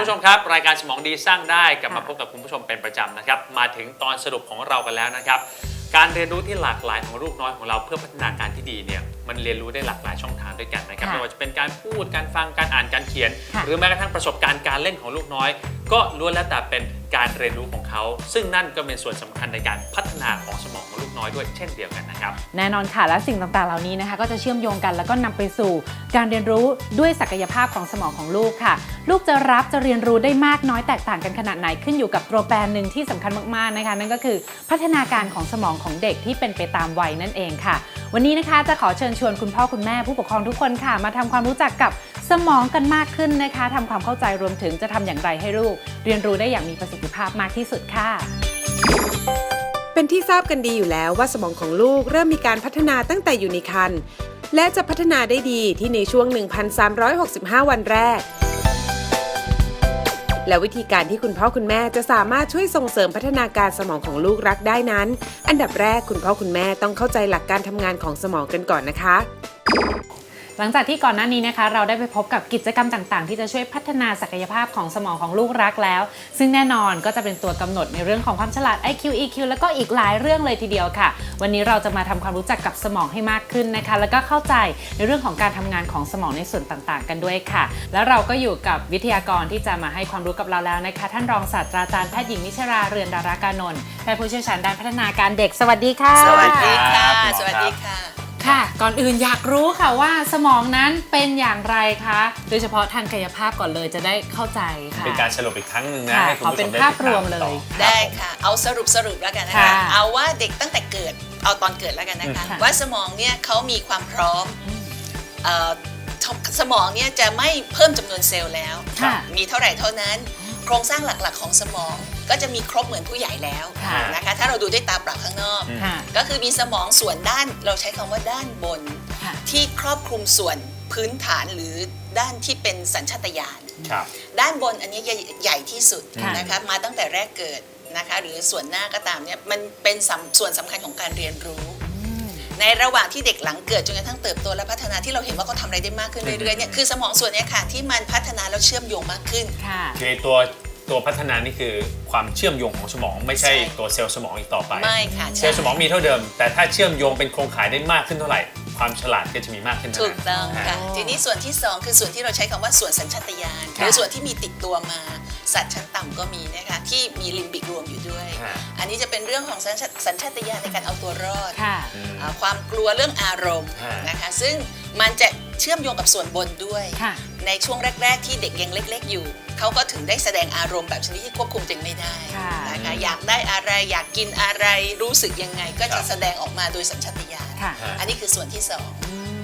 วัสดีค่ะสวัสดีครับคุณผู้ชมครับ รายการสมองดีสร้างได้กลับมาค่ะพบกับคุณผู้ชมเป็นประจำนะครับ มาถึงตอนสรุปของเรากันแล้วนะครับ การเรียนรู้ที่หลากหลายของลูกน้อยของเราเพื่อพัฒนาการที่ดีเนี่ยมันเรียนรู้ได้หลากหลายช่องทางด้วยกันนะครับค่ะไม่ว่าจะเป็นการพูดการฟังการอ่านการเขียน ค่ะ หรือแม้กระทั่งประสบการณ์การเล่นของลูกน้อย ก็ล้วนแล้วแต่เป็นการเรียนรู้ของเขา ซึ่งนั่นก็เป็นส่วนสำคัญในการพัฒนาของสมองของลูก น้อยด้วยเช่นเดียวกันนะครับ แน่นอนค่ะ และสิ่งต่างๆ เหล่านี้นะคะ ก็จะเชื่อมโยงกันแล้วก็นำไปสู่ การเรียนรู้ด้วยศักยภาพของสมองของลูกค่ะ ลูกจะรับจะเรียนรู้ได้มากน้อยแตกต่างกันขนาดไหนขึ้นอยู่กับตัวแปรหนึ่งที่สำคัญมากๆนะคะ นั่นก็คือพัฒนาการของสมองของเด็กที่เป็นไปตามวัยนั่นเองค่ะ วันนี้นะคะจะขอเชิญชวนคุณพ่อคุณแม่ผู้ปกครองทุกคนค่ะ มาทำความรู้จักกับสมองกันมากขึ้นนะคะทำความเข้าใจรวมถึงจะทำอย่างไรให้ลูก เรียนรู้ได้อย่างมีประสิทธิภาพมากที่สุดค่ะ เป็นที่ทราบกันดีอยู่แล้วว่าสมองของลูกเริ่มมีการพัฒนาตั้งแต่อยู่ในครรภ์และจะพัฒนาได้ดีที่ในช่วง 1,365 วันแรก และวิธีการที่คุณพ่อคุณแม่จะสามารถช่วยส่งเสริมพัฒนาการสมองของลูกรักได้นั้น อันดับแรกคุณพ่อคุณแม่ต้องเข้าใจหลักการทำงานของสมองกันก่อนนะคะ หลังจากที่ก่อนหน้านี้นะคะ เราได้ไปพบกับกิจกรรมต่างๆ ที่จะช่วยพัฒนาศักยภาพของสมองของลูกรักแล้ว ซึ่งแน่นอนก็จะเป็นตัวกำหนดในเรื่องของความฉลาด IQ EQ แล้วก็อีกหลายเรื่องเลยทีเดียวค่ะ วันนี้เราจะมาทำความรู้จักกับสมองให้มากขึ้นนะคะ แล้วก็เข้าใจในเรื่องของการทำงานของสมองในส่วนต่างๆ กันด้วยค่ะ แล้วเราก็อยู่กับวิทยากรที่จะมาให้ความรู้กับเราแล้วนะคะ ท่านรองศาสตราจารย์แพทย์หญิงนิชราเรือนดารากานนท์แพทย์ผู้เชี่ยวชาญด้านพัฒนาการเด็กสวัสดีค่ะ สวัสดีค่ะ สวัสดีค่ะ ค่ะ ก่อนอื่นอยากรู้ค่ะว่าสมองนั้นเป็นอย่างไรคะ โดยเฉพาะทางกายภาพก่อนเลยจะได้เข้าใจค่ะ เป็นการสรุปอีกครั้งหนึ่งนะค่ะให้คุณขอผู้เป็ชนมได้ภาพติดรตวมมเลยต่อได้ค่ะ เอาสรุปสรุปแล้วกันนะคะ ค่ะเอาว่าเด็กตั้งแต่เกิด เอาตอนเกิดแล้วกันนะคะค่ะว่าสมองเนี่ยเขามีความพร้อมเอ่อสมองเนี่ยจะไม่เพิ่มจำนวนเซลล์แล้ว ค่ะ มีเท่าไหร่เท่านั้น โครงสร้างหลักๆของสมอง ก็จะมีครบเหมือนผู้ใหญ่แล้วค่ะนะคะถ้าเราดูด้วยตาเปล่าข้างนอกค่ะก็คือมีสมองส่วนด้านเราใช้คำว่าด้านบนค่ะที่ครอบคลุมส่วนพื้นฐานหรือด้านที่เป็นสัญชาตญาณครับด้านบนอันนี้ใหญ่ใหญ่ที่สุดค่ะนะคะมาตั้งแต่แรกเกิดนะคะหรือส่วนหน้าก็ตามเนี่ยมันเป็นสำส่วนสำคัญของการเรียนรู้ ในระหว่างที่เด็กหลังเกิดจนกระทั่งเติบโตและพัฒนาที่เราเห็นว่าเขาทำอะไรได้มากขึ้นเรื่อยๆเนี่ยคือสมองส่วนเนี้ยค่ะที่มันพัฒนาแล้วเชื่อมโยงมากขึ้นค่ะคือตัว ตัวพัฒนานี่คือความเชื่อมโยงของสมอง ไม่ใช่ใช่ ตัวเซลล์สมองอีกต่อไป ไม่ค่ะเซใช่ลล์สมองมีเท่าเดิม แต่ถ้าเชื่อมโยงเป็นโครงข่ายได้มากขึ้นเท่าไหร่ ความฉลาดก็จะมีมากขึ้นเท่าถูนั้กน ต้องค่ะอ๋อทีนี้ส่วนที่สองคือส่วนที่เราใช้คำว่าส่วนสัญชาตญาณหค่ะรือส่วนที่มีติดตัวมา สัตว์ชั้นต่ำก็มีนะคะที่มีลิมบิกรวมอยู่ด้วยค่ะอันนี้จะเป็นเรื่องของสัญชาสัญชาตญาณในการเอาตัวรอดค่ะ อืม อ่าความกลัวเรื่องอารมณ์ฮะ นะคะ ซึ่งมันจะ เชื่อมโยงกับส่วนบนด้วยค่ะในช่วงแรก ๆ ที่เด็กยังเล็ก ๆ อยู่ เขาก็ถึงได้แสดงอารมณ์แบบชนิดที่ควบคุมตัวเองไม่ได้ค่ะนะคะอยากได้อะไรอยากกินอะไรรู้สึกยังไง ก็ครัจะบแสดงออกมาโดยสัญชาตญาณค่ะฮะอันนี้คือส่วนที่สอง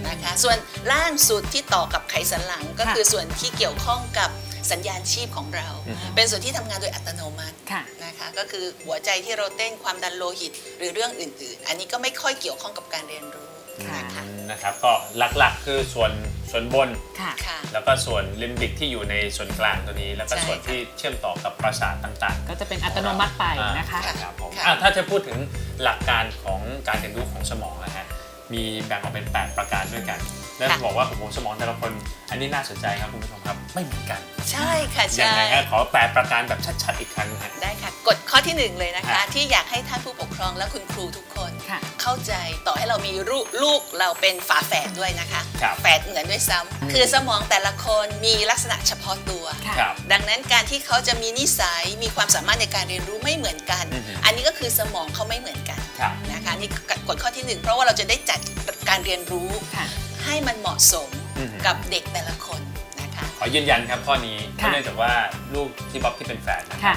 นะคะส่วนล่างสุดที่ต่อกับไขสันหลังก็ค่ะคือส่วนที่เกี่ยวข้องกับสัญญาณชีพของเราอืมเป็นส่วนที่ทำงานโดยอัตโนมัติค่ะนะคะก็คือหัวใจที่เราเต้นความดันโลหิต หรือเรื่องอื่น ๆ อันนี้ก็ไม่ค่อยเกี่ยวข้องกับการเรียนรู้ ค่ะนะคะนะครับก็หลักๆคือส่วนส่วนบน ค่ะ ค่ะ แล้วก็ส่วนลิมบิกที่อยู่ในส่วนกลางตัวนี้ แล้วก็ใช่ส่วนค่ะที่เชื่อมต่อกับประสาทต่างๆ ก็จะเป็นอัตโนมัติไปนะคะ อ่าครับผมค่ะอะถ้าจะพูดถึงหลักการของการเรียนรู้ของสมองนะฮะ มีแบ่งออกเป็น 8 ประการด้วยกัน แล้วจะบอกว่าโอ้โหสมองแต่ละคน อันนี้น่าสนใจครับคุณผู้ชมครับ ไม่เหมือนกันใช่ค่ะยังใช่ไงฮะขอ8ประการแบบชัดๆอีกครั้งฮะ ได้ค่ะกฎข้อที่หนึ่งเลยนะคะค่ะที่อยากให้ท่านผู้ปกครองและคุณครูทุกคน ค่ะ เข้าใจต่อให้เรามีลูกลูกเราเป็นฝาแฝดด้วยนะคะ ครับ แฝดเหมือนด้วยซ้ำคือสมองแต่ละคนมีลักษณะเฉพาะตัว ค่ะ ครับ ดังนั้นการที่เขาจะมีนิสัยมีความสามารถในการเรียนรู้ไม่เหมือนกัน อือฮึ อันนี้ก็คือสมองเขาไม่เหมือนกันครับ นะคะนี่กฎข้อที่หนึ่งเพราะว่าเราจะได้จัดการเรียนรู้ ค่ะ ให้มันเหมาะสมอือฮึกับเด็กแต่ละคนนะคะขอยืนยันครับข้อนี้ค่ะเนื่องจากว่าลูกที่บ๊อบที่เป็นแฝดนะค่ะ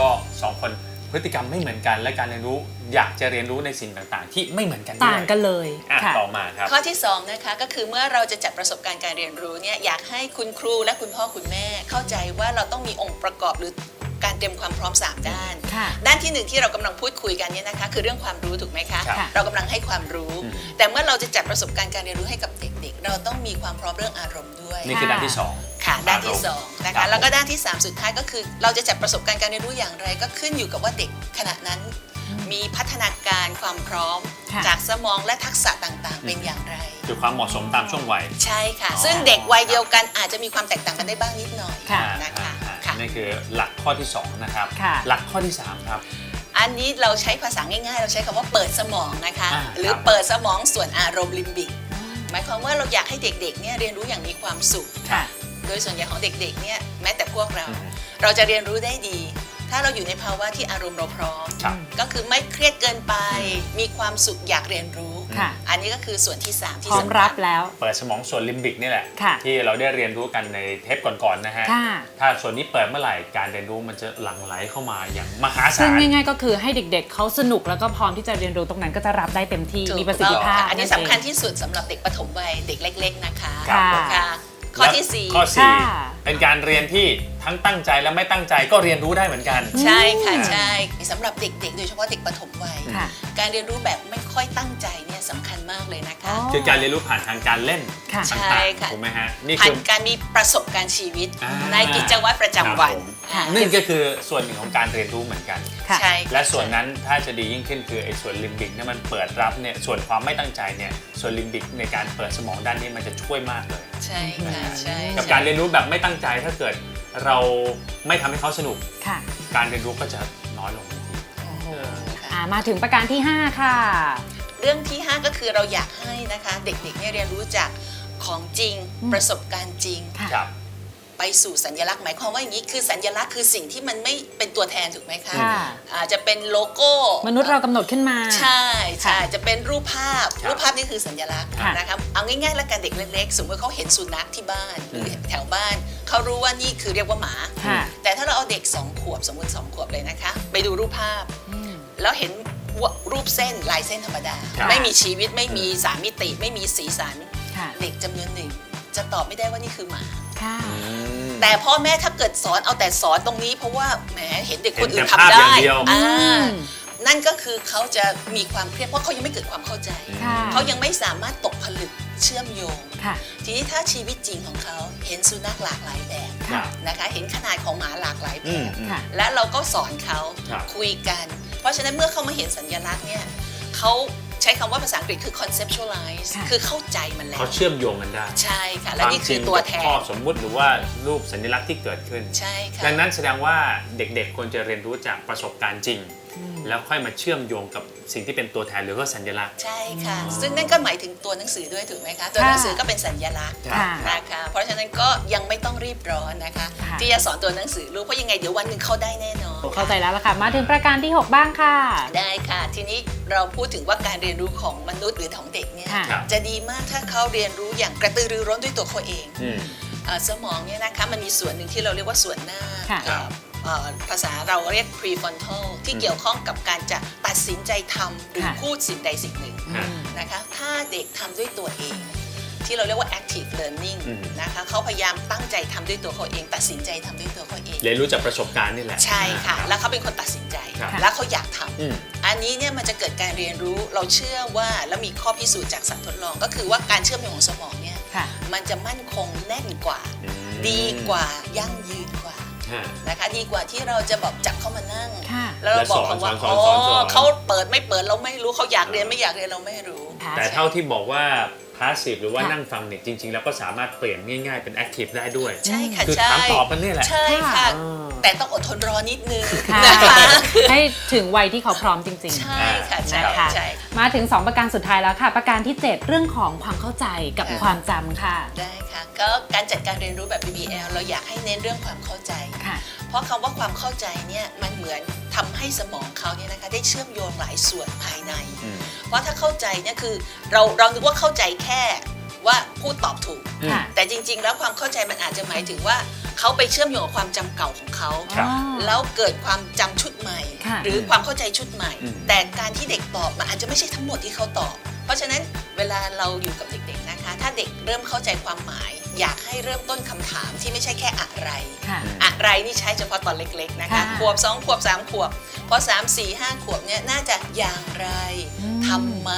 ก็สองคนพฤติกรรมไม่เหมือนกัน และการเรียนรู้อยากจะเรียนรู้ในสิ่งต่างๆ ที่ไม่เหมือนกันด้วยต่างกันเลยอะค่ะต่อมาครับข้อที่สองนะคะก็คือเมื่อเราจะจัดประสบการณ์การเรียนรู้เนี่ยอยากให้คุณครูและคุณพ่อคุณแม่เข้าใจว่าเราต้องมีองค์ประกอบหรือ การเตรียมความพร้อม 3 ด้าน ค่ะ ด้านที่หนึ่งที่เรากำลังพูดคุยกันเนี่ยนะคะ คือเรื่องความรู้ถูกไหมคะครับเรากำลังให้ความรู้ อืม แต่เมื่อเราจะจัดประสบการณ์การเรียนรู้ให้กับเด็กๆ เราต้องมีความพร้อมเรื่องอารมณ์ด้วย นี่คือด้านที่สอง ค่ะด้านที่อารมณ์สองนะครัคะบ แล้วก็ด้านที่3สุดท้ายก็คือ เราจะจัดประสบการณ์การเรียนรู้อย่างไร ก็ขึ้นอยู่กับว่าเด็กขณะนั้น มีพัฒนาการความพร้อม ค่ะ จากสมองและทักษะต่างๆ เป็นอย่างไร คือความเหมาะสมตามช่วงวัย ใช่ค่ะ อ๋อซึ่งเด็กวัยเดียวกันอาจจะมีความแตกต่างกันได้บ้างนิดหน่อยค่ะ นะคะอ่าค่ะ นี่คือหลักข้อที่ 2 นะครับ ค่ะ หลักข้อที่ 3 ครับ อันนี้เราใช้ภาษาง่ายๆ เราใช้คำว่าเปิดสมองนะคะ อ่าหรือครับเปิดสมองส่วนอารมณ์ลิมบิก หมายความว่าเราอยากให้เด็กๆเนี่ยเรียนรู้อย่างมีความสุข ค่ะ โดยส่วนใหญ่ของเด็กๆเนี่ยแม้แต่พวกเรา อือฮึ เราจะเรียนรู้ได้ดี ถ้าเราอยู่ในภาวะที่อารมณ์เราพร้อม ครับ ก็คือไม่เครียดเกินไป มีความสุขอยากเรียนรู้ ค่ะ อันนี้ก็คือส่วนที่สามที่พร้อมสำคัญ รับแล้ว เปิดสมองส่วนลิมบิกนี่แหละ ค่ะที่เราได้เรียนรู้กันในเทปก่อนๆนะฮะ ค่ะ ถ้าส่วนนี้เปิดเมื่อไหร่การเรียนรู้มันจะหลั่งไหลเข้ามาอย่างมหาศาซึ่งล ง่ายๆก็คือให้เด็กๆเขาสนุกแล้วก็พร้อมที่จะเรียนรู้ตรงนั้นก็จะรับได้เต็มที่ถูกมีประสิทธิภาพต้องค่ะอันนี้สำคัญเงที่สุดสำหรับเด็กปฐมวัยเด็กเล็ก ๆ นะคะ ค่ะ ค่ะ ข้อที่สี่ข้อสี่ค่ะเป็นการเรียนที่ทั้งตั้งใจและไม่ตั้งใจก็เรียนรู้ได้เหมือนกัน ใช่ค่ะอืมใช่สำหรับเด็กๆ โดยเฉพาะเด็กปฐมวัย ค่ะ การเรียนรู้แบบไม่ค่อยตั้งใจเนี่ยสำคัญมากเลยนะคะอ๋อคือการเรียนรู้ผ่านทางการเล่นค่ะ ต่างใช่ค่ะ ๆถูกไหมฮะนี่ผ่าคืนอ การมีประสบการณ์ชีวิตอ่า ในกิจวัตรประจำวันครับผมค่ะนั่นก็คือส่วนหนึ่งของการเรียนรู้เหมือนกัน ค่ะ ใช่ค่ และส่วนนั้นถ้าจะดียิ่งขึ้นคือไอ้ส่วนลิมบิกเนี่ยมันเปิดรับเนี่ยส่วนความไม่ตั้งใจเนี่ยส่วนลิมบิกในการเปิดสมองด้านนี้มันจะช่วยมากเลย ใช่ค่ะใช่กับใช่การเรียนรู้แบบไม่ตั้งใจถ้าเกิด เราไม่ทำให้เขาสนุก ค่ะการเรียนรู้ก็จะน้อยลงทันทีโอ้โหค่ะอ่ามาถึงประการที่ 5 ค่ะ เรื่องที่ 5 ก็คือเราอยากให้นะคะ เด็กๆเนี่ยเรียนรู้จากของจริง อืม ประสบการณ์จริง ค่ะ ครับ ไปสู่สัญลักษณ์หมายความว่าอย่างนี้คือสัญลักษณ์คือสิ่งที่มันไม่เป็นตัวแทนถูกไหมคะค่ะ อาจจะเป็นโลโก้ มนุษย์เรากำหนดขึ้นมา ใช่ใช่ค่ะจะเป็นรูปภาพครับรูปภาพนี่คือสัญลักษณ์ค่ะนะครับเอาง่ายๆแล้วกันเด็กเล็กๆ สมมติเขาเห็นสุนัขที่บ้านหรือมแถวบ้านเขารู้ว่านี่คือเรียกว่าหมา ค่ะ แต่ถ้าเราเอาเด็ก 2 ขวบสมมติ 2 ขวบเลยนะคะ ไปดูรูปภาพ อืม แล้วเห็นรูปเส้นลายเส้นธรรมดา ครับ ไม่มีชีวิตไม่มีสามมิติ ไม่มีสีสัน ค่ะ เด็กจำนวนหนึ่งจะตอบไม่ได้ว่านี่คือหมา ค่ะ แต่พ่อแม่ถ้าเกิดสอนเอาแต่สอนตรงนี้ เพราะว่าแหมเห็นเด็กคนอื่นเห็นแต่ภาพทำได้อย่างเดียว อ่าอืมนั่นก็คือเขาจะมีความเครียดเพราะเขายังไม่เกิดความเข้าใจ ค่ะเขายังไม่สามารถตกผลึกเชื่อมโยง ค่ะ ทีนี้ถ้าชีวิตจริงของเขาเห็นสุนัขหลากหลายแบบครับนะคะ เห็นขนาดของหมาหลากหลายแบอืมบ อืม ค่ะ และเราก็สอนเขาครับ คุยกัน เพราะฉะนั้นเมื่อเขามาเห็นสัญลักษณ์เนี่ยเขา ใช้คำว่าภาษาอังกฤษคือ conceptualize ค่ะ คือเข้าใจมันแล้ว เขาเชื่อมโยงกันได้ใช่ค่ะ และนี่คือตัวแทวามจริงกับข้อนสมมุติหรือว่ารูปสัญลักษณ์ที่เกิดขึ้น ใช่ค่ะ ดังนั้นแสดงว่าเด็กๆควรจะเรียนรู้จากประสบการณ์จริง แล้วค่อยมาเชื่อมโยงกับสิ่งที่เป็นตัวแทนหรือว่าสัญลักษณ์ ใช่ค่ะ ซึ่งนั่นก็หมายถึงตัวหนังสือด้วยถูกไหมคะ ตัวหนังสือก็เป็นสัญลักษณ์ค่ะ นะคะ เพราะฉะนั้นก็ยังไม่ต้องรีบร้อนนะคะ ค่ะ ที่จะสอนตัวหนังสือลูกเพราะยังไงเดี๋ยววันหนึ่งเขาได้แน่นอน เข้าใจแล้วล่ะค่ะ มาถึงประการที่ 6 บ้างค่ะ ได้ค่ะ ทีนี้เราพูดถึงว่าการเรียนรู้ของมนุษย์หรือของเด็กเนี่ยค่ะครับจะดีมากถ้าเขาเรียนรู้อย่างกระตือรือร้นด้วยตัวเขาเอง อืม เอ่อสมองเนี่ยนะคะมันมีส่วนหนึ่งที่เราเรียกว่าส่วนหน้าค่ะเอ่อเอ่อ ภาษาเราเรียก prefrontal ที่เกี่ยวข้องกับการจะตัดสินใจทำหรือค่ะ พูดสิ่งใดสิ่งหนึ่งค่ะนะคะถ้าเด็กทำด้วยตัวเอง ที่เราเรียกว่า active learning อืม นะคะเขาพยายามตั้งใจทำด้วยตัวเขาเอง ตัดสินใจทำด้วยตัวเขาเอง เรียนรู้จากประสบการณ์นี่แหละใช่ค่ะรับแล้วเขาเป็นคนตัดสินใจ ครับ แล้วเขาอยากทำ อืม อันนี้เนี่ยมันจะเกิดการเรียนรู้เราเชื่อว่าแล้วมีข้อพิสูจน์จากสัตว์ทดลอง ก็คือว่าการเชื่อมโยงของสมองเนี่ยค่ะ มันจะมั่นคงแน่นกว่า อืม ดีกว่ายั่งยื นกว่าฮะนะคะดีกว่าที่เราจะแบบจับเขามานั่ง ค่ะ แล้วเราบอกเขาว่าแล้วสอน อ๋อสอนสอนเขาเปิดไม่เปิดเราไม่รู้เขาอยากเรียนไม่อยากเรียนเราไม่รู้ค่ะแต่เท่าที่บอกว่าพาสซีฟหรือว่าค่ะ นั่งฟังเนี่ยจริง ๆ แล้วก็สามารถเปลี่ยนง่ายๆเป็นแอคทีฟได้ด้วย ใช่ค่ะคือใช่ถามตอบกันนี่แหละ ใช่ค่ะค่ะอ่า แต่ต้องอดทนรอนิดนึงค่ะนะคะให้ถึงวัยที่เขาพร้อมจริงใช่ค่ะๆใช่นะคะ ใช่ มาถึง 2 ประการสุดท้ายแล้วค่ะ ประการที่ 7 เรื่องของความเข้าใจกับค่ะ ความจำค่ะได้ค่ะ ก็การจัดการเรียนรู้แบบ BBL เราอยากให้เน้นเรื่องความเข้าใจ ค่ะ เพราะคำว่าความเข้าใจเนี่ยมันเหมือนทำให้สมองเขาเนี่ยนะคะได้เชื่อมโยงหลายส่วนภายใน อืม เพราะถ้าเข้าใจเนี่ยคือเราเรานึกว่าเข้าใจแค่ว่าพูดตอบถูก ค่ะ แต่จริง ๆ แล้วความเข้าใจมันอาจจะหมายถึงว่า เขาไปเชื่อมโยงกับความจำเก่าของเขา ครับอ๋อแล้วเกิดความจำชุดใหม่ ค่ะ หรือความเข้าใจชุดใหม่ อืม แต่การที่เด็กตอบมันอาจจะไม่ใช่ทั้งหมดที่เขาตอบ เพราะฉะนั้นเวลาเราอยู่กับเด็กๆนะคะ ถ้าเด็กเริ่มเข้าใจความหมาย อยากให้เริ่มต้นคำถามที่ไม่ใช่แค่อะไร ค่ะ อะไรนี่ใช้เฉพาะตอนเล็กๆนะคะค่ะขวบ2ขวบ3ขวบ พอ3 4 5ขวบเนี่ยน่าจะอย่างไรอืมทำไม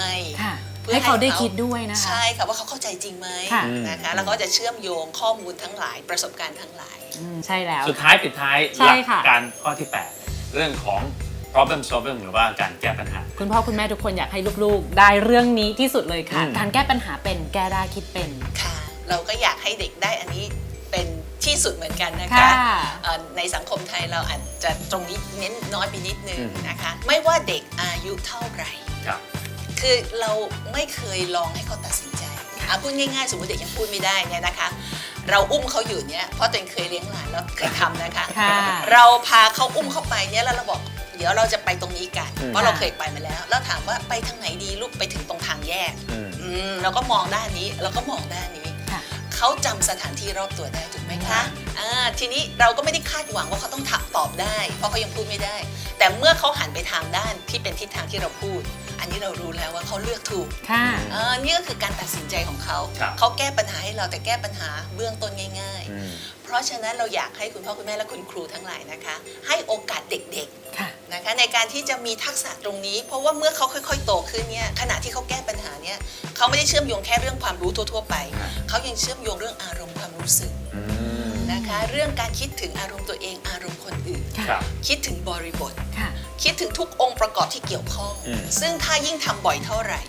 ค่ะ เพื่อให้เขาได้ให้เขาคิดด้วยนะคะ ใช่ค่ะว่าเขาเข้าใจจริงไหมค่ะ นะคะแล้วก็จะเชื่อมโยงข้อมูลทั้งหลายประสบการณ์ทั้งหลาย อืมใช่แล้ว สุดท้ายปิดท้ายใช่หลัค่ะ การข้อที่ 8 เรื่องของ problem solving หรือว่าการแก้ปัญหา คุณพ่อคุณแม่ทุกคนอยากให้ลูกๆ ได้เรื่องนี้ที่สุดเลยค่ะ อืม การแก้ปัญหาเป็นแก้ได้คิดเป็น ค่ะ เราก็อยากให้เด็กได้อันนี้เป็นที่สุดเหมือนกันนะคะค่ะ เอ่อในสังคมไทยเราอาจจะตรงนี้เน้นน้อยไปนิดนึงอืม นะคะ ไม่ว่าเด็กอายุเท่าไหร่ ครับ คือเราไม่เคยลองให้เขาตัดสินใจอะพูดง่ายๆ สมมติเด็กยังพูดไม่ได้เนี่ยนะคะ เราอุ้มเขาอยู่เนี่ยเพราะตัวเองเคยเลี้ยงหลานแล้วเคยทำนะคะ ค่ะ เราพาเขาอุ้มเข้าไปเนี่ยแล้วเราบอกเดี๋ยวเราจะไปตรงนี้กันอืมเพราะเราเคยไปมาแล้ว แล้วถามว่าไปทางไหนดีลูกไปถึงตรงทางแยก อืม อืมเราก็มองด้านนี้เราก็มองด้านนี้ ค่ะ เขาจำสถานที่รอบตัวได้ถูกไหมคะอ่าทีนี้เราก็ไม่ได้คาดหวังว่าเขาต้องถักตอบได้ เพราะเขายังพูดไม่ได้ แต่เมื่อเขาหันไปทางด้านที่เป็นทิศทางที่เราพูด อันนี้เรารู้แล้วว่าเขาเลือกถูกค่ะ เออนี่ก็คือการตัดสินใจของเขา ครับ เขาแก้ปัญหาให้เราแต่แก้ปัญหาเบื้องต้นง่าย อืม ๆ เพราะฉะนั้นเราอยากให้คุณพ่อคุณแม่และคุณครูทั้งหลายนะคะ ให้โอกาสเด็ก ๆ ค่ะ นะคะในการที่จะมีทักษะตรงนี้ เพราะว่าเมื่อเขาค่อยๆ โตขึ้นเนี่ยขณะที่เขาแก้ปัญหาเนี่ยเขาไม่ได้เชื่อมโยงแค่เรื่องความรู้ทั่วๆไป ครับ เขายังเชื่อมโยงเรื่องอารมณ์ความรู้สึกอืม นะคะ เรื่องการคิดถึงอารมณ์ตัวเองอารมณ์ คนอื่นค่ะครับ คิดถึงบริบท ค่ะ คิดถึงทุกองค์ประกอบที่เกี่ยวข้อง อืม ซึ่งถ้ายิ่งทำบ่อยเท่าไหร่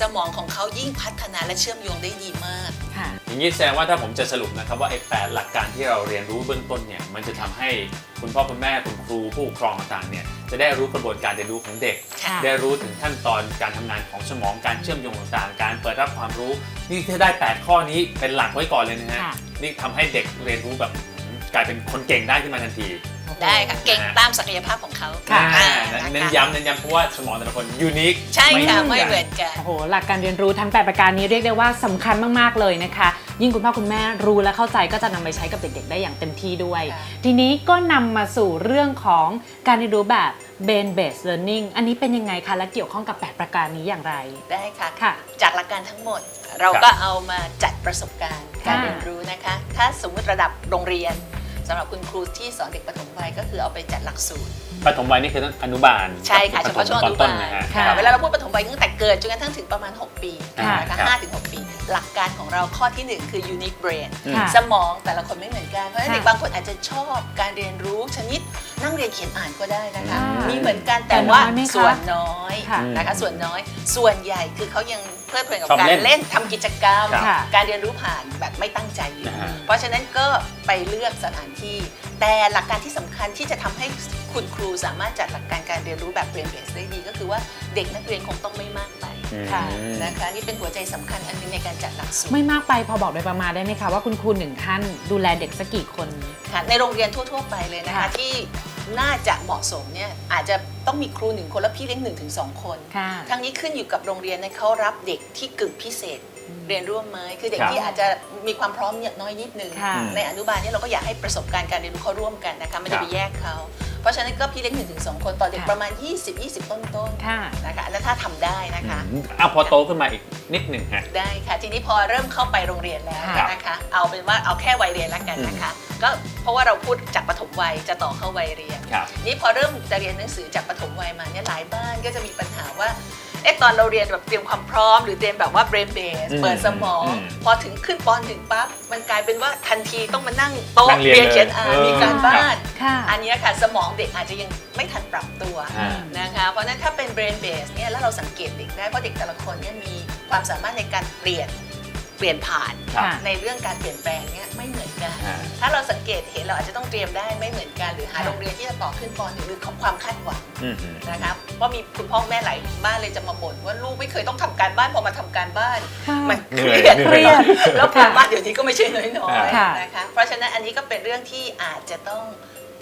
สมองของเขายิ่งพัฒนาและเชื่อมโยงได้ดีมาก ค่ะ อย่างนี้แสดงว่าถ้าผมจะสรุปนะครับว่าไอ้แปดหลักการที่เราเรียนรู้เบื้องต้นเนี่ยมันจะทำให้คุณพ่อคุณแม่คุณครูผู้ปกครองต่างๆเนี่ยจะได้รู้กระบวนการเรียนรู้ของเด็ก ค่ะ ได้รู้ถึงขั้นตอนการทำงานของสมองการเชื่อมโยงต่างๆ การเปิดรับความรู้ นี่ถ้าได้ 8 ข้อนี้เป็นหลักไว้ก่อนเลยนะฮะค่ะ นี่ทำให้เด็กเรียนรู้แบบกลายเป็นคนเก่งได้ขึ้นมาทันที ได้ค่ะ เก่งนะฮะตามศักยภาพของเขาค่ะอ่าอ่าเน้นนะคะย้ำเน้นย้ำเพราะว่าสมองแต่ละคนยูนิคใช่ค่ะไม่ไม่เหเหมืมือนอนกันกัน โอ้โห หลักการเรียนรู้ทั้ง 8 ประการนี้เรียกได้ว่าสำคัญมากๆเลยนะคะ ยิ่งคุณพ่อคุณแม่รู้และเข้าใจก็จะนำไปใช้กับเด็กๆ ได้อย่างเต็มที่ด้วยค่ะทีนี้ก็นำมาสู่เรื่องของการเรียนรู้แบบ brain based learning อันนี้เป็นยังไงคะและเกี่ยวข้องกับ 8 ประการนี้อย่างไร ได้ค่ะค่ะ จากหลักการทั้งหมดเราก็เอามาจัดประสบการณ์การค่ะเรียนรู้นะคะ ถ้าสมมติระดับโรงเรียน สำหรับคุณครูที่สอนเด็กปฐมวัยก็คือเอาไปจัดหลักสูตร ปฐมวัยนี่คือตั้งอนุบาลใช่ค่ะปเฉฐพาะมช่วงอตอนนุต้นบาลนะฮะค่ะค่ะเวลาเราพูดปฐมวัยตั้งแต่เกิดจนกระทั่งถึงประมาณ 6 ปีค่ะนะคะครับห้าถึงหกปี หลักการของเราข้อที่ 1 คือ unique brain อืมค่ะสมองแต่ละคนไม่เหมือนกัน เพราะฉะนั้นค่ะเด็กบางคนอาจจะชอบการเรียนรู้ชนิดนั่งเรียนเขียนอ่านก็ได้นะคะค่ะมีเหมือนกันแต่แต่น้ว่าอยไหมคะส่วนน้อยค่ะนะคะส่วนน้อยส่วนใหญ่คือเขายังเพลิดเพลินกับชอบการเล่นเล่นทำกิจกรรมค่ะการเรียนรู้ผ่านแบบไม่ตั้งใจอยู่นะฮะเพราะฉะนั้นก็ไปเลือกสถานที่ แต่หลักการที่สำคัญที่จะทำให้ คุณครูสามารถจัดหลักการการเรียนรู้แบบเรียนเบสได้ดี ก็คือว่าเด็กนักเรียนคงต้องไม่มากไปค่ะอืมนะคะนี่เป็นหัวใจสำคัญอันหนึงในการจัดหลักสูตรไม่มากไปพอบอกโดยประมาณได้ไหมคะว่าคุณครูหนึ่งท่านดูแลเด็กสักกี่คนค่ะในโรงเรียนทั่ว ๆ ไปเลยนะคะค่ะที่น่าจะเหมาะสมเนี่ยอาจจะต้องมีครูหนึ่งคนและพี่เลี้ยงหนึ่งถึงสองคนค่ะทั้งนี้ขึ้นอยู่กับโรงเรียนนะเขารับเด็กที่กึ่งพิเศษเรียนร่วมไหมคือเด็กครับที่อาจจะมีความพร้อมน้อยนิดนึงค่ะในอนุบาลเนี่ยเราก็อยากให้ประสบการณ์การเรียนรู้เขาร่วมกันนะคะไม่ได้ครับไปแยกเขา เพราะฉะนั้นก็พี่เลี้ยงหนึ่งถึงสองคนต่อเด็กค่ะ ประมาณ 20 20 ต้นๆนค่ะ นะคะอันนั้นถ้าทำได้นะคะ อืมอะพอโตขึ้นมาอีกนิดหนึ่งฮะ ได้ค่ะ ทีนี้พอเริ่มเข้าไปโรงเรียนแล้วค่ะนะคะ เอาเป็นว่าเอาแค่วัยเรียนแล้วกันนะคะ ก็เพราะว่าเราพูดจากปฐมวัยจะต่อเข้าวัยเรียน ครับ นี่พอเริ่มจะเรียนหนังสือจากปฐมวัยมาเนี่ยหลายบ้านก็จะมีปัญหาว่า เอ๊ะตอนเราเรียนแบบเตรียมความพร้อม หรือเตรียมแบบว่า brain base อืมเปิดสมองอืมพอถึงขึ้นปหนึ่งปั๊บมันกลายเป็นว่าทันทีต้องมานั่งโต๊ะนั่งเรียนเรียนเขียนอ่านเลยมีการบ้าน ค่ะ อันเนี้ยค่ะสมองเด็กอาจจะยังไม่ทันปรับตัวอ่า นะคะเพราะฉะนั้นถ้าเป็น brain base เนี่ยแล้วเราสังเกตเด็กได้เพราะเด็กแต่ละคนเนี่ยมีความสามารถในการเปลี่ยน เปลี่ยนผ่านครับค่ะในเรื่องการเปลี่ยนแปลงเนี่ยไม่เหมือนกัน อ่า ถ้าเราสังเกตเห็นเราอาจจะต้องเตรียมได้ไม่เหมือนกันหรือหาค่ะ โรงเรียนที่จะต่อขึ้นปหนึ่งหรือความคาดหวังอืมนะครับเพราะมีคุณพ่อแม่หลายบ้านเลยจะมาบ่นว่าลูกไม่เคยต้องทำการบ้านพอมาทำการบ้าน ค่ะ มันเหเคนื่อยรียดเหนื่อยแล้วการบ้านเดี๋ยวนี้ก็ไม่ใช่น้อยค่ะ ๆนะคะ เพราะฉะนั้นอันนี้ก็เป็นเรื่องที่อาจจะต้อง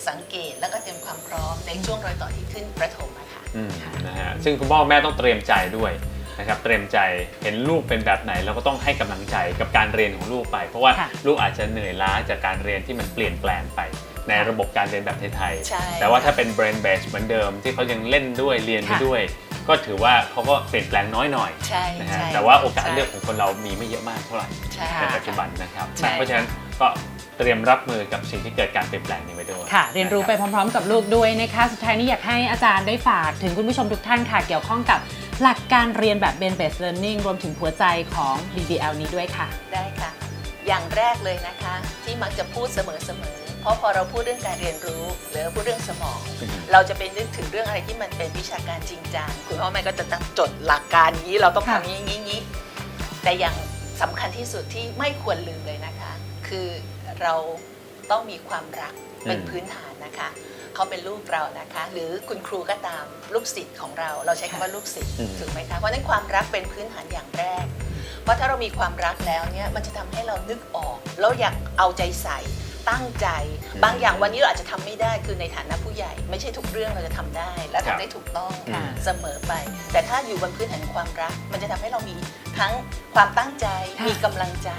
สังเกตแล้วก็เตรียมความพร้อมในช่วงรอยต่อที่ขึ้นประถมอะค่ะ อืมนะฮะซึ่งคุณพ่อแม่ต้องเตรียมใจด้วย นะครับเตรียมใจเห็นลูกเป็นแบบไหนเราก็ต้องให้กำลังใจกับการเรียนของลูกไป เพราะว่าค่ะลูกอาจจะเหนื่อยล้าจากการเรียนที่มันเปลี่ยนแปลงไปในระบบการเรียนแบบไทยใช่ๆแต่ว่าถ้าเป็น brain based เหมือนเดิมที่เขายังเล่นด้วยเรียนไปค่ะด้วย ก็ถือว่าเขาก็เปลี่ยนแปลงน้อยหน่อยใช่นะฮะใช่แต่ว่าโอกาสใช่เลือกของคนเรามีไม่เยอะมากเท่าไหร่ใช่ในปัจจุบันนะครับใช่เพราะฉะนั้นก็เตรียมรับมือกับสิ่งที่เกิดการเปลี่ยนแปลงนี้ไว้ด้วยค่ะ เรียนรู้ไปะคบพร้อมๆ กับลูกด้วยนะคะ สุดท้ายนี้อยากให้อาจารย์ได้ฝากถึงคุณผู้ชมทุกท่านค่ะเกี่ยวข้องกับ หลักการเรียนแบบ brain based learning รวมถึงหัวใจของ BBL นี้ด้วยค่ะ ได้ค่ะ อย่างแรกเลยนะคะ ที่มักจะพูดเสมอๆพอราะพอเราพูดเรื่องการเรียนรู้ หรือพูดเรื่องสมอง เราจะเป็นนึกถึงเรื่องอะไรที่มันเป็นวิชาการจริงจังคุณพ่อแม่ก็จะตั้งจดหลักการอย่างนี้เราต้องค่ะทำอย่างนี้อย่างนี้แต่อย่างสำคัญที่สุดที่ไม่ควรลืมเลยนะคะ คือเราต้องมีความรักเป็นอืมพื้นฐานนะคะ เขาเป็นลูกเรานะคะ หรือคุณครูก็ตามลูกศิษย์ของเรา เราใช้คำว่าลูกศิษย์อืมถูกไหมคะเพราะฉะนั้นความรักเป็นพื้นฐานอย่างแรกเพราะถ้าเรามีความรักแล้วเนี่ยมันจะทำให้เรานึกออกแล้วอยากเอาใจใส่ตั้งใจ บางอย่างวันนี้เราอาจจะทำไม่ได้คือในฐานะผู้ใหญ่ ไม่ใช่ทุกเรื่องเราจะทำได้ และครัทำบได้ถูกต้องค่ะเสมอไป แต่ถ้าอยู่บนพื้นฐานของความรัก มันจะทำให้เรามีทั้งความตั้งใจค่ะมีกำลังใจ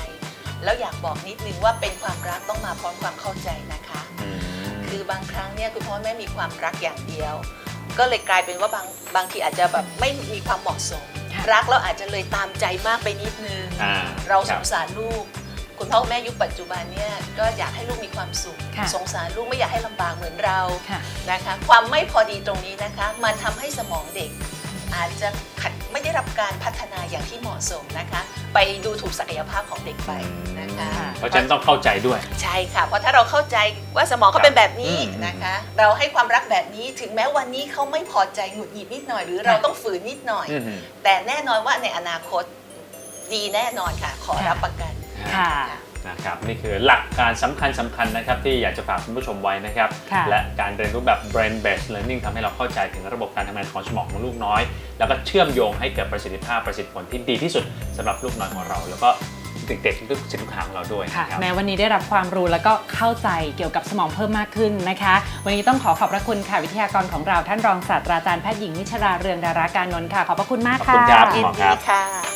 แล้วอยากบอกนิดนึงว่าเป็นความรักต้องมาพร้อมความเข้าใจนะคะอืม คือบางครั้งเนี่ยคุณพ่อแม่มีความรักอย่างเดียว ก็เลยกลายเป็นว่าบางบางทีอาจจะแบบไม่มีความเหมาะสมค่ะรักแล้วอาจจะเลยตามใจมากไปนิดนึง อ่าเราคสบงสารลูก คุณพ่อคุณแม่ยุคปัจจุบันเนี่ยก็อยากให้ลูกมีความสุข ค่ะ สงสารลูกไม่อยากให้ลำบากเหมือนเรา ค่ะ นะคะความไม่พอดีตรงนี้นะคะ มันทำให้สมองเด็ก อาจจะขัดไม่ได้รับการพัฒนาอย่างที่เหมาะสมนะคะ ไปดูถูกศักยภาพของเด็กไปนะคะ เพราะฉะนั้นต้องเข้าใจด้วย ใช่ค่ะ เพราะถ้าเราเข้าใจว่าสมองเขาเป็นแบบนี้อืมนะคะ เราให้ความรักแบบนี้ถึงแม้วันนี้เขาไม่พอใจหงุดหงิดนิดหน่อย หรือเราต้องฝืนนิดหน่อยอืมแต่แน่นอนว่าในอนาคตดีแน่นอนค่ะ ขอรับประกันค่ะ นะครับนี่คือหลักการสำคัญสำคัญนะครับที่อยากจะฝากคุณผู้ชมไว้นะครับค่ะและการเรียนรู้แบบ brain based learning ทำให้เราเข้าใจถึงระบบการทำงานของสมองของลูกน้อย แล้วก็เชื่อมโยงให้เกิดประสิทธิภาพประสิทธิผลที่ดีที่สุดสำหรับลูกน้อยของเรา แล้วก็เด็กๆทุกสิทธิ์ทุกทางของเราด้วยค่ะ นะครับ แม้วันนี้ได้รับความรู้แล้วก็เข้าใจเกี่ยวกับสมองเพิ่มมากขึ้นนะคะ วันนี้ต้องขอขอบพระคุณค่ะวิทยากรของเราท่านรองศาสตราจารย์แพทย์หญิงวิชราเรืองดาราการนนท์ค่ะ ขอบพระคุณมากขอบค่ะ คุณครับ ยินหมอคดีรับค่ะ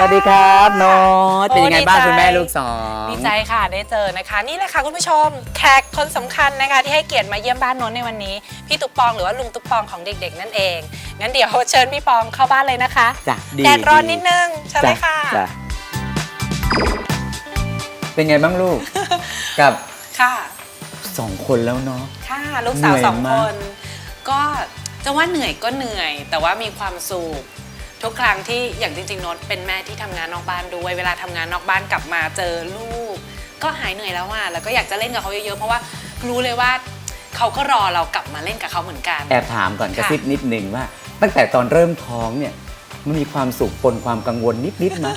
สวัสดีสค่ะ วัสดีครับโน้ตเป็นยังไงบ้างโอ้คุณแม่ดีใจลูกสองดีใจค่ะได้เจอนะคะ นี่แหละค่ะคุณผู้ชมแขกคนสำคัญนะคะ ที่ให้เกียรติมาเยี่ยมบ้านโน้นในวันนี้ พี่ตุ๊กปองหรือว่าลุงตุ๊กปองของเด็กๆ นั่นเอง งั้นเดี๋ยวเชิญพี่ปองเข้าบ้านเลยนะคะจ้ะดีแดดร้อนนิดนึงเชิญเลจ้ะยค่ะจ้ะเป็นไงบ้างลูก กับค่ะ สองคนแล้วเนาะ ค่ะลูกสาวเหนื่อยสองไหมคนก็จะว่าเหนื่อยก็เหนื่อย แต่ว่ามีความสุข ทุกครั้งที่อย่างจริงๆโน้ตเป็นแม่ที่ทำงานนอกบ้านด้วย เวลาทำงานนอกบ้านกลับมาเจอลูก ก็หายเหนื่อยแล้วอะแล้วก็อยากจะเล่นกับเขาเยอะๆเพราะว่ารู้เลยว่าเขาก็รอเรากลับมาเล่นกับเขาเหมือนกัน แอบถามก่อนค่ะกระซิบนิดนึงว่า ตั้งแต่ตอนเริ่มท้องเนี่ยมันมีความสุขปนความกังวลนิดๆนะ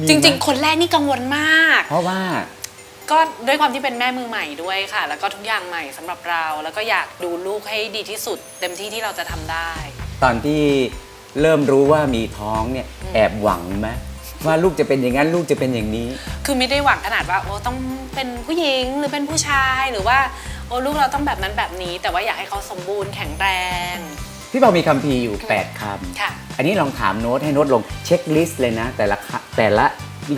มีไหมจริง ๆ คนแรกนี่กังวลมาก เพราะว่า ก็ด้วยความที่เป็นแม่มือใหม่ด้วยค่ะ แล้วก็ทุกอย่างใหม่สำหรับเรา แล้วก็อยากดูลูกให้ดีที่สุด เต็มที่ที่เราจะทำได้ ตอนที่ เริ่มรู้ว่ามีท้องเนี่ยอืมแอบหวังไหมว่าลูกจะเป็นอย่างนั้นลูกจะเป็นอย่างนี้ คือไม่ได้หวังขนาดว่าโอ้ต้องเป็นผู้หญิงหรือเป็นผู้ชายหรือว่าโอ้ลูกเราต้องแบบนั้นแบบนี้ แต่ว่าอยากให้เขาสมบูรณ์แข็งแรง พี่เบามีคำพีร์อยู่ 8คำค่ะ อันนี้ลองถามโน้ตให้โน้ตลงเช็คลิสต์เลยนะ แต่ละคะแต่ละ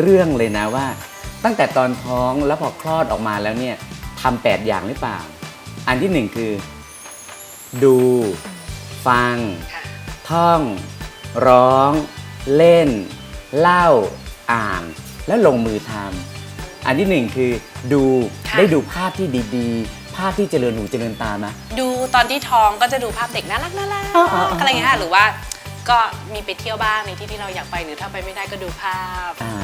เรื่องเลยนะว่า ตั้งแต่ตอนท้องแล้วพอคลอดออกมาแล้วเนี่ยทำแปดอย่างหรือเปล่า อันที่หนึ่งคือ ดู ฟัง ค่ะ ท่อง ร้อง เล่น เล่า อ่าน แล้วลงมือทำอันที่หนึ่งคือดูค่ะ ได้ดูภาพที่ดีๆ ภาพที่เจริญหูเจริญตาไหม ดูตอนที่ท้องก็จะดูภาพเด็กน่ารักน่ารักอ๋ออ๋ออ๋อออะไรอย่างเงี้ยค่ะหรือว่าก็มีไปเที่ยวบ้างในที่ที่เราอยากไปหรือถ้าไปไม่ได้ก็ดูภาพ อ่า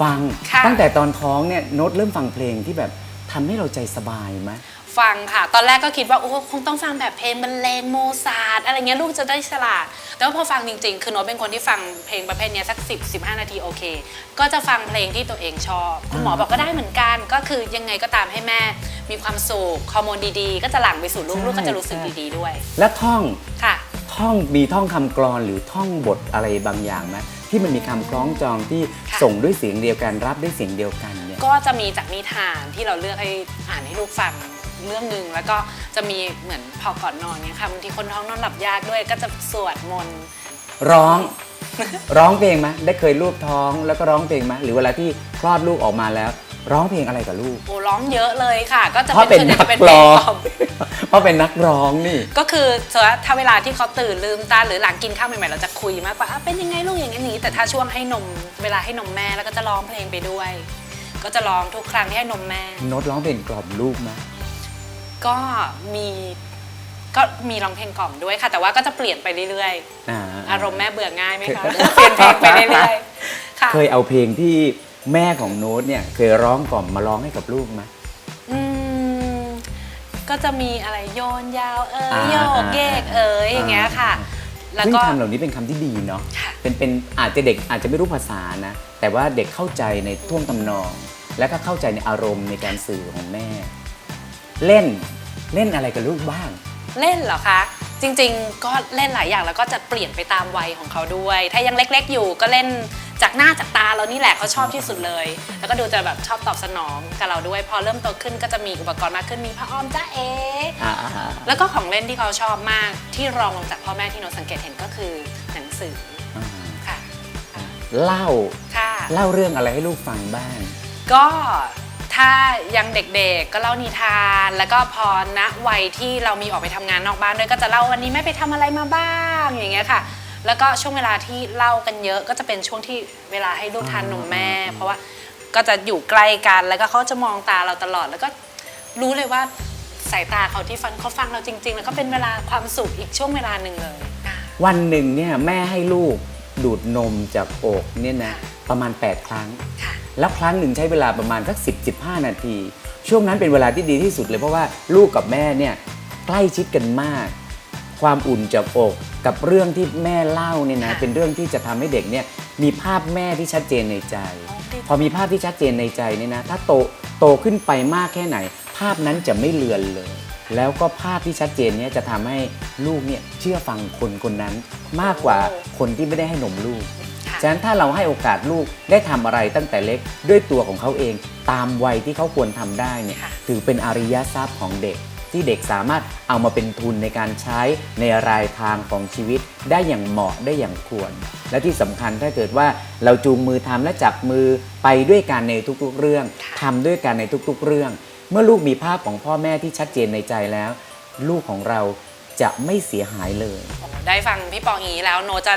ฟังค่ะ ตั้งแต่ตอนท้องเนี่ยโน้ตเริ่มฟังเพลงที่แบบทำให้เราใจสบายไหม ฟังค่ะ ตอนแรกก็คิดว่าโอ้คงต้องฟังแบบเพลงบรรเลงโมซาร์ทอะไรเงี้ยลูกจะได้ฉลาด แต่ว่าพอฟังจริง ๆ คือโน้ตเป็นคนที่ฟังเพลงประเภทเนี้ยสัก 10 15 นาทีโอเค ก็จะฟังเพลงที่ตัวเองชอบ คุณหมอบอกก็ได้เหมือนกัน ก็คือยังไงก็ตามให้แม่ มีความสุขฮอร์โมนดีๆ ก็จะหลั่งไปสู่ลูกใช่ลูกก็จะรู้สึกใช่ดีๆด้วย และท่องค่ะ ท่องมีท่องคำกรอนหรือท่องบทอะไรบางอย่างไหมที่มันมีคำคล้องจองที่ค่ะ ส่งด้วยเสียงเดียวกันรับด้วยเสียงเดียวกันเนี่ย ก็จะมีจากนิทานที่เราเลือกให้อ่านให้ลูกฟัง เรื่องหนึ่งแล้วก็จะมีเหมือนพอก่อนนอนเนี่ยค่ะบางทีคนท้องนอนหลับยากด้วยก็จะสวดมนต์ ร้อง ร้องเพลงไหมได้เคยรูปท้องแล้วก็ร้องเพลงไหมหรือเวลาที่คลอดลูกออกมาแล้ว ร้องเพลงอะไรกับลูก โอ้ร้องเยอะเลยค่ะ ก็จะเพราะเป็นเป็นส่วนใหญ่นัจะกเป็นเพลร้งอง กล่อม เพราะเป็นนักร้องนี่ ก็คือสมมุติว่าถ้าเวลาที่เขาตื่นลืมตาหรือหลังกินข้าวใหม่ๆ เราจะคุยมากกว่าอะเป็นยังไงลูกอย่างนี้นอย่างนี้แต่ถ้าช่วงให้นมเวลาให้นมแม่แล้วก็จะร้องเพลงไปด้วย ก็จะร้องทุกครั้งที่ให้นมแม่ โน้ตร้องเพลงกล่อมลูกไหม ก็มีก็มีร้องเพลงกล่อมด้วยค่ะ แต่ว่าก็จะเปลี่ยนไปเรื่อยอ่า ๆ อารมณ์แม่เบื่อง่ายไหมคะเปลี่ยนเพลงไปเรื่อยๆค่ะเคยเอาเพลงที่แม่ของโน้ตเนี่ยเคยร้องกล่อมมาร้องให้กับลูกไหม อืมก็จะมีอะไรโยนยาวเอ้ยอ่าโยกเยกเอ้ยอย่างเงี้ยค่ะ แล้วซึ่งก็ คำเหล่านี้เป็นคำที่ดีเนาะ ค่ะ เป็นเป็นอาจจะเด็กอาจจะไม่รู้ภาษานะ แต่ว่าเด็กเข้าใจในท่วงทำนอง และก็เข้าใจในอารมณ์ในการสื่อของแม่ เล่นเล่นอะไรกับลูกบ้าง เล่นเหรอคะ จริงๆ ก็เล่นหลายอย่างแล้วก็จะเปลี่ยนไปตามวัยของเขาด้วย ถ้ายังเล็กๆ อยู่ก็เล่นจากหน้าจากตาเรานี่แหละเขาชอบที่สุดเลย แล้วก็ดูจะแบบชอบตอบสนองกับเราด้วย พอเริ่มโตขึ้นก็จะมีอุปกรณ์มากขึ้นมีผ้าอ้อมจ้าเออ่าแล้วก็ของเล่นที่เขาชอบมากที่รองลงจากพ่อแม่ที่โนตสังเกตเห็นก็คือหนังสืออ่าค่ะค่ะ เล่าค่ะ เล่าเรื่องอะไรให้ลูกฟังบ้าง ก็ ถ้ายังเด็กๆก็เล่านิทาน แล้วก็พอณวัยที่เรามีออกไปทำงานนอกบ้านด้วยก็จะเล่าวันนี้แม่ไปทำอะไรมาบ้างอย่างเงี้ยค่ะ แล้วก็ช่วงเวลาที่เล่ากันเยอะก็จะเป็นช่วงที่เวลาให้ลูกทานนมแม่ เพราะว่าก็จะอยู่ใกล้กันแล้วก็เขาจะมองตาเราตลอด แล้วก็รู้เลยว่าสายตาเขาที่ฟังเขาฟังเราจริง ๆ แล้วก็เป็นเวลาความสุขอีกช่วงเวลาหนึ่งเลยวันหนึ่งเนี่ยแม่ให้ลูกดูดนมจากอกเนี่ยนะประมาณ 8 ครั้ง แล้วครั้งหนึ่งใช้เวลาประมาณสัก10 15 นาที ช่วงนั้นเป็นเวลาที่ดีที่สุดเลยเพราะว่าลูกกับแม่เนี่ยใกล้ชิดกันมาก ความอุ่นจากอกกับเรื่องที่แม่เล่าเนี่ยนะค่ะเป็นเรื่องที่จะทำให้เด็กเนี่ยมีภาพแม่ที่ชัดเจนในใจอ๋อดีพอมีภาพที่ชัดเจนในใจเนี่ยนะถ้าโตโตขึ้นไปมากแค่ไหน ภาพนั้นจะไม่เลือนเลย แล้วก็ภาพที่ชัดเจนเนี่ยจะทำให้ลูกเนี่ยเชื่อฟังคนคนนั้นมากกว่าคนที่ไม่ได้ให้นมลูกค่ะ ฉะนั้นถ้าเราให้โอกาสลูกได้ทำอะไรตั้งแต่เล็กด้วยตัวของเขาเอง ตามวัยที่เขาควรทำได้เนี่ยค่ะถือเป็นอริยทรัพย์ของเด็ก ที่เด็กสามารถเอามาเป็นทุนในการใช้ในรายทางของชีวิต ได้อย่างเหมาะได้อย่างควร และที่สำคัญถ้าเกิดว่าเราจูงมือทำและจับมือไปด้วยกันในทุกๆ เรื่องค่ะทำด้วยกันในทุกๆ เรื่อง เมื่อลูกมีภาพของพ่อแม่ที่ชัดเจนในใจแล้ว ลูกของเราจะไม่เสียหายเลยโอ้ได้ฟังพี่ปองอย่างนี้แล้วโนจะ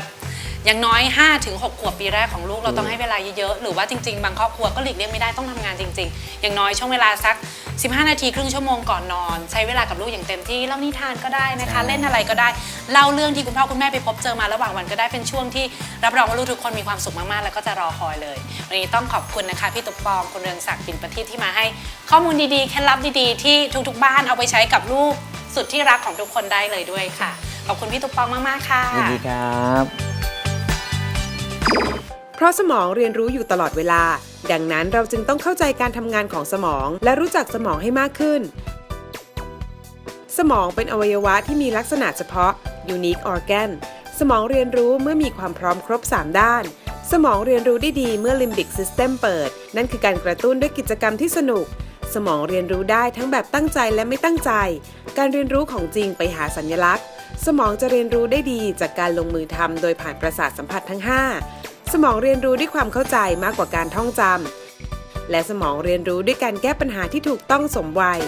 อย่างน้อย5-6ถึง6ขวบปีแรกของลูกเราต้องให้เวลาเยอะๆ หรือว่าจริงๆ บางครอบครัวก็หลีกเลี่ยงไม่ได้ต้องทำงานจริง ๆ อย่างน้อยช่วงเวลาสัก 15 นาทีครึ่งชั่วโมงก่อนนอน ใช้เวลากับลูกอย่างเต็มที่เล่านิทานก็ได้นะคะใช่เล่นอะไรก็ได้เล่าเรื่องที่คุณพ่อคุณแม่ไปพบเจอมาระหว่างวันก็ได้เป็นช่วงที่รับรองว่าลูกทุกคนมีความสุขมากๆ แล้วก็จะรอคอยเลยวันนี้ต้องขอบคุณนะคะพี่ตุ๊กปองคุณเรืองศักดิ์ปิ่นประทีปที่มาให้ ข้อมูลดีๆเคล็ดลับดีๆ ที่ทุกๆ บ้านเอาไปใช้กับลูกสุดที่รักของทุกคนได้เลยด้วยค่ะขอบคุณพี่ตุ๊กปองมากๆค่ะยินดีครับ เพราะสมองเรียนรู้อยู่ตลอดเวลา ดังนั้นเราจึงต้องเข้าใจการทำงานของสมอง และรู้จักสมองให้มากขึ้น สมองเป็นอวัยวะที่มีลักษณะเฉพาะ unique organ สมองเรียนรู้เมื่อมีความพร้อมครบ 3 ด้าน สมองเรียนรู้ได้ดีเมื่อ limbic system เปิด นั่นคือการกระตุ้นด้วยกิจกรรมที่สนุก สมองเรียนรู้ได้ทั้งแบบตั้งใจและไม่ตั้งใจ การเรียนรู้ของจริงไปหาสัญลักษณ์ สมองจะเรียนรู้ได้ดีจากการลงมือทำโดยผ่านประสาทสัมผัสทั้ง 5 สมองเรียนรู้ด้วยความเข้าใจมากกว่าการท่องจำ และสมองเรียนรู้ด้วยการแก้ปัญหาที่ถูกต้องสมวัย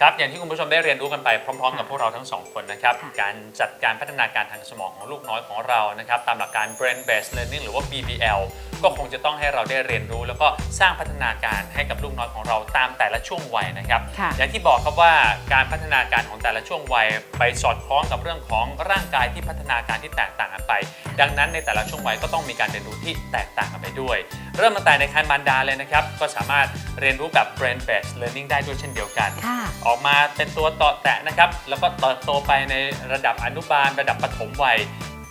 ครับอย่างที่คุณผู้ชมได้เรียนรู้กันไปพร้อม ๆ กับพวกเราทั้งสองคนนะครับ การจัดการพัฒนาการทางสมองของลูกน้อยของเรานะครับ ตามหลักการ brain based learning หรือว่า BBL ก็คงจะต้องให้เราได้เรียนรู้ แล้วก็สร้างพัฒนาการให้กับลูกน้อยของเราตามแต่ละช่วงวัยนะครับ ค่ะอย่างที่บอกครับว่าการพัฒนาการของแต่ละช่วงวัยไปสอดคล้องกับเรื่องของร่างกายที่พัฒนาการที่แตกต่างกันไป ดังนั้นในแต่ละช่วงวัยก็ต้องมีการเรียนรู้ที่แตกต่างกันไปด้วย เริ่มตั้งแต่ในคันมารดาเลยนะครับ ก็สามารถเรียนรู้แบบ brain based learning ได้ด้วยเช่นเดียวกัน ค่ะ ออกมาเป็นตัวต่อแตะนะครับ แล้วก็เติบโตไปในระดับอนุบาล ระดับปฐมวัย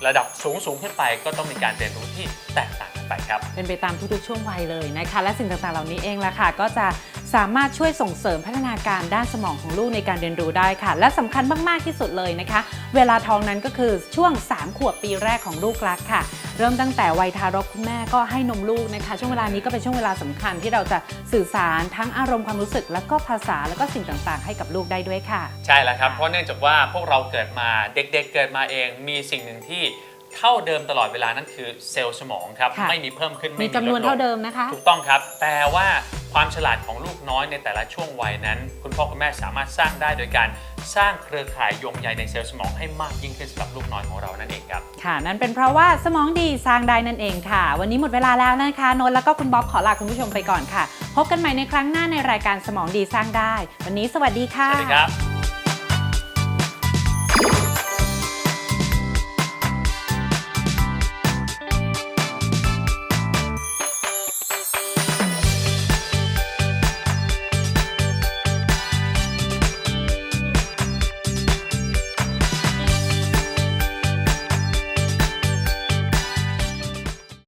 ระดับสูงสูงขึ้นไปก็ต้องมีการเรียนรู้ที่แตกต่างกัน ไปครับ เป็นไปตามทุกๆช่วงวัยเลยนะคะ และสิ่งต่างๆเหล่านี้เองละค่ะ ก็จะสามารถช่วยส่งเสริมพัฒนาการด้านสมองของลูกในการเรียนรู้ได้ค่ะ และสำคัญมากๆที่สุดเลยนะคะ เวลาท้องนั้นก็คือช่วง 3 ขวบปีแรกของลูกรักค่ะ เริ่มตั้งแต่วัยทารกคุณแม่ก็ให้นมลูกนะคะ ช่วงเวลานี้ก็เป็นช่วงเวลาสำคัญที่เราจะสื่อสารทั้งอารมณ์ความรู้สึก แล้วก็ภาษาแล้วก็สิ่งต่างๆ ให้กับลูกได้ด้วยค่ะ ใช่แล้วครับเพราะเนื่องจากว่าพวกเราเกิดมาเด็ก ๆ เกิดมาเองมีสิ่งหนึ่งที่ เท่าเดิมตลอดเวลานั่นคือเซลล์สมองครับ ค่ะ ไม่มีเพิ่มขึ้นมีไม่จำนวนลดลงเท่าเดิมนะคะ ถูกต้องครับ แต่ว่าความฉลาดของลูกน้อยในแต่ละช่วงวัยนั้น คุณพ่อคุณแม่สามารถสร้างได้โดยการสร้างเครือข่ายโยงใยในเซลล์สมองให้มากยิ่งขึ้นสำหรับลูกน้อยของเรานั่นเองครับ ค่ะ นั่นเป็นเพราะว่าสมองดีสร้างได้นั่นเองค่ะ วันนี้หมดเวลาแล้วนะคะนนท์แล้วก็คุณบ๊อบขอลาคุณผู้ชมไปก่อนค่ะ พบกันใหม่ในครั้งหน้าในรายการสมองดีสร้างได้ วันนี้สวัสดีค่ะ สวัสดีครับ